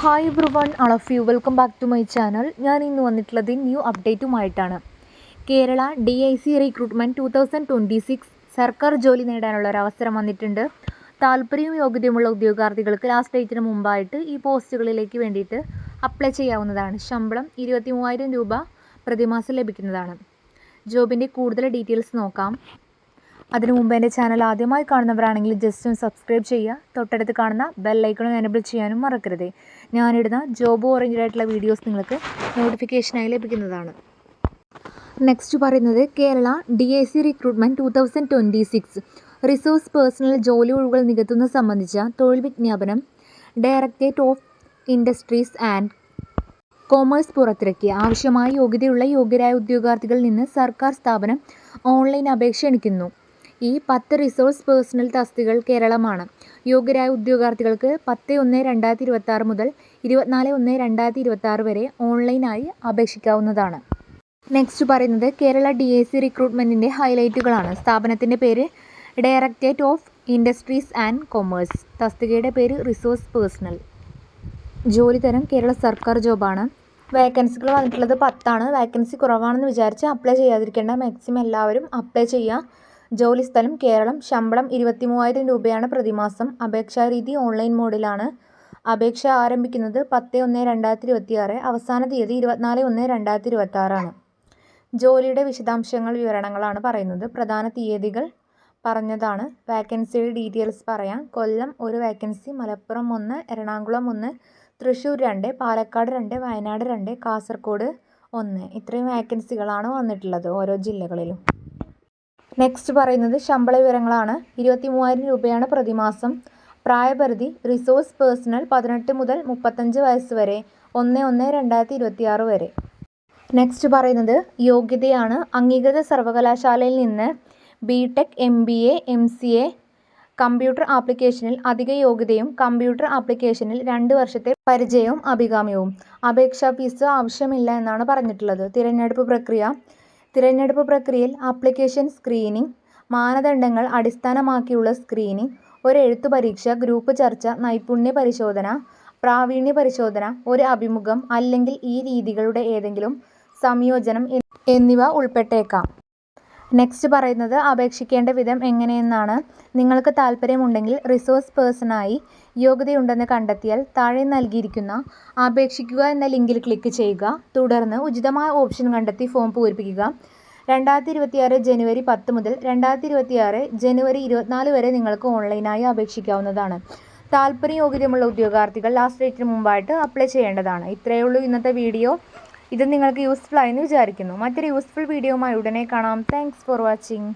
Hi everyone of you welcome back to my channel ഞാൻ ഇന്ന് വന്നിട്ടുള്ളത് new അപ്ഡേറ്റുമായിട്ടാണ് Kerala D I C recruitment two thousand twenty six സർക്കാർ ജോലി നേടാനുള്ള ഒരു അവസരം വന്നിട്ടുണ്ട്. താല്പര്യവും യോഗ്യതയുമുള്ള ഉദ്യോഗാർത്ഥികൾക്ക് ലാസ്റ്റ് ഡേറ്റിന് മുമ്പായിട്ട് ഈ പോസ്റ്റുകളിലേക്ക് വേണ്ടിയിട്ട് അപ്ലൈ ചെയ്യാവുന്നതാണ്. ശമ്പളം ഇരുപത്തി മൂവായിരം രൂപ പ്രതിമാസം ലഭിക്കുന്നതാണ്. ജോബിന്റെ കൂടുതൽ ഡീറ്റെയിൽസ് നോക്കാം. അതിനു മുമ്പ് എന്റെ ചാനൽ ആദ്യമായി കാണുന്നവരാണെങ്കിൽ ജസ്റ്റ് ഒന്ന് സബ്സ്ക്രൈബ് ചെയ്യുക. തൊട്ടടുത്ത് കാണുന്ന ബെൽ ഐക്കൺ എനബിൾ ചെയ്യാനും മറക്കരുത്. ഞാനിടുന്ന ജോബ് ഓറിയന്റഡ് വീഡിയോസ് നിങ്ങൾക്ക് നോട്ടിഫിക്കേഷനായി ലഭിക്കുന്നതാണ്. നെക്സ്റ്റ് പറയുന്നത് Kerala D I C recruitment two thousand twenty six resource personnel ജോലി ഒഴിവുകൾ നികത്തുന്നത് സംബന്ധിച്ച തൊഴിൽ വിജ്ഞാപനം directorate of industries and commerce പുറത്തിറക്കി ആവശ്യമായ യോഗ്യതയുള്ള യോഗ്യരായ ഉദ്യോഗാർത്ഥികളിൽ നിന്ന് സർക്കാർ സ്ഥാപനം ഓൺലൈൻ അപേക്ഷ ക്ഷണിക്കുന്നു ഈ പത്ത് റിസോഴ്സ് പേഴ്സണൽ തസ്തികകൾ കേരളമാണ്. യോഗ്യരായ ഉദ്യോഗാർത്ഥികൾക്ക് പത്ത് ഒന്ന് രണ്ടായിരത്തി ഇരുപത്തി ആറ് മുതൽ ഇരുപത്തിനാല് ഒന്ന് രണ്ടായിരത്തി ഇരുപത്തി ആറ് വരെ ഓൺലൈനായി അപേക്ഷിക്കാവുന്നതാണ്. നെക്സ്റ്റ് പറയുന്നത് കേരള ഡി എ സി റിക്രൂട്ട്മെന്റിന്റെ ഹൈലൈറ്റുകളാണ് സ്ഥാപനത്തിന്റെ പേര് directorate of industries and commerce തസ്തികയുടെ പേര് റിസോഴ്സ് പേഴ്സണൽ ജോലി തരം കേരള സർക്കാർ ജോബാണ് വേക്കൻസികൾ വന്നിട്ടുള്ളത് പത്താണ്. വേക്കൻസി കുറവാണെന്ന് വിചാരിച്ച് അപ്ലൈ ചെയ്യാതിരിക്കേണ്ട. മാക്സിമം എല്ലാവരും അപ്ലൈ ചെയ്യുക. ജോലി സ്ഥലം കേരളം ശമ്പളം ഇരുപത്തി മൂവായിരം രൂപയാണ് പ്രതിമാസം. അപേക്ഷാരീതി ഓൺലൈൻ മോഡിലാണ്. അപേക്ഷ ആരംഭിക്കുന്നത് പത്ത് ഒന്ന് രണ്ടായിരത്തി ഇരുപത്തി ആറ് അവസാന തീയതി ഇരുപത്തിനാല് ഒന്ന് രണ്ടായിരത്തി ഇരുപത്തി ആറാണ് ജോലിയുടെ വിശദാംശങ്ങൾ വിവരണങ്ങളാണ് പറയുന്നത്. പ്രധാന തീയതികൾ പറഞ്ഞതാണ്. വാക്കൻസിയുടെ ഡീറ്റെയിൽസ് പറയാം. കൊല്ലം ഒരു വാക്കൻസി മലപ്പുറം ഒന്ന് എറണാകുളം ഒന്ന് തൃശ്ശൂർ രണ്ട് പാലക്കാട് രണ്ട് വയനാട് രണ്ട് കാസർഗോഡ് ഒന്ന്. ഇത്രയും വാക്കൻസികളാണ് വന്നിട്ടുള്ളത് ഓരോ ജില്ലകളിലും. നെക്സ്റ്റ് പറയുന്നത് ശമ്പള വിവരങ്ങളാണ്. ഇരുപത്തി മൂവായിരം രൂപയാണ് പ്രതിമാസം. പ്രായപരിധി റിസോഴ്സ് പേഴ്സണൽ പതിനെട്ട് മുതൽ മുപ്പത്തഞ്ച് വയസ്സ് വരെ ഒന്ന് ഒന്ന് രണ്ടായിരത്തി ഇരുപത്തി ആറ് വരെ. നെക്സ്റ്റ് പറയുന്നത് യോഗ്യതയാണ്. അംഗീകൃത സർവകലാശാലയിൽ നിന്ന് B tech M B A M C A computer ആപ്ലിക്കേഷനിൽ അധിക യോഗ്യതയും കമ്പ്യൂട്ടർ ആപ്ലിക്കേഷനിൽ രണ്ട് വർഷത്തെ പരിചയവും അഭികാമ്യവും. അപേക്ഷാ ഫീസ് ആവശ്യമില്ല എന്നാണ് പറഞ്ഞിട്ടുള്ളത്. തിരഞ്ഞെടുപ്പ് പ്രക്രിയ തിരഞ്ഞെടുപ്പ് പ്രക്രിയയിൽ ആപ്ലിക്കേഷൻ സ്ക്രീനിംഗ് മാനദണ്ഡങ്ങൾ അടിസ്ഥാനമാക്കിയുള്ള സ്ക്രീനിംഗ് ഒരു എഴുത്തു പരീക്ഷ ഗ്രൂപ്പ് ചർച്ച നൈപുണ്യ പരിശോധന പ്രാവീണ്യ പരിശോധന ഒരു അഭിമുഖം അല്ലെങ്കിൽ ഈ രീതികളുടെ ഏതെങ്കിലും സംയോജനം എന്നിവ ഉൾപ്പെട്ടേക്കാം. നെക്സ്റ്റ് പറയുന്നത് അപേക്ഷിക്കേണ്ട വിധം എങ്ങനെയെന്നാണ്. നിങ്ങൾക്ക് താല്പര്യമുണ്ടെങ്കിൽ റിസോഴ്സ് പേഴ്സണായി യോഗ്യതയുണ്ടെന്ന് കണ്ടെത്തിയാൽ താഴെ നൽകിയിരിക്കുന്ന അപേക്ഷിക്കുക എന്ന ലിങ്കിൽ ക്ലിക്ക് ചെയ്യുക. തുടർന്ന് ഉചിതമായ ഓപ്ഷൻ കണ്ടെത്തി ഫോം പൂരിപ്പിക്കുക. രണ്ടായിരത്തി ഇരുപത്തിയാറ് ജനുവരി പത്ത് മുതൽ രണ്ടായിരത്തി ഇരുപത്തിയാറ് ജനുവരി ഇരുപത്തിനാല് വരെ നിങ്ങൾക്ക് ഓൺലൈനായി അപേക്ഷിക്കാവുന്നതാണ്. താല്പര്യം യോഗ്യതയുമുള്ള ഉദ്യോഗാർത്ഥികൾ ലാസ്റ്റ് ഡേറ്റിന് മുമ്പായിട്ട് അപ്ലൈ ചെയ്യേണ്ടതാണ്. ഇത്രയേ ഉള്ളൂ ഇന്നത്തെ വീഡിയോ ഇത് നിങ്ങൾക്ക് യൂസ്ഫുൾ ആയെന്ന് വിചാരിക്കുന്നു. മറ്റൊരു യൂസ്ഫുൾ വീഡിയോയുമായി ഉടനെ കാണാം. Thanks for watching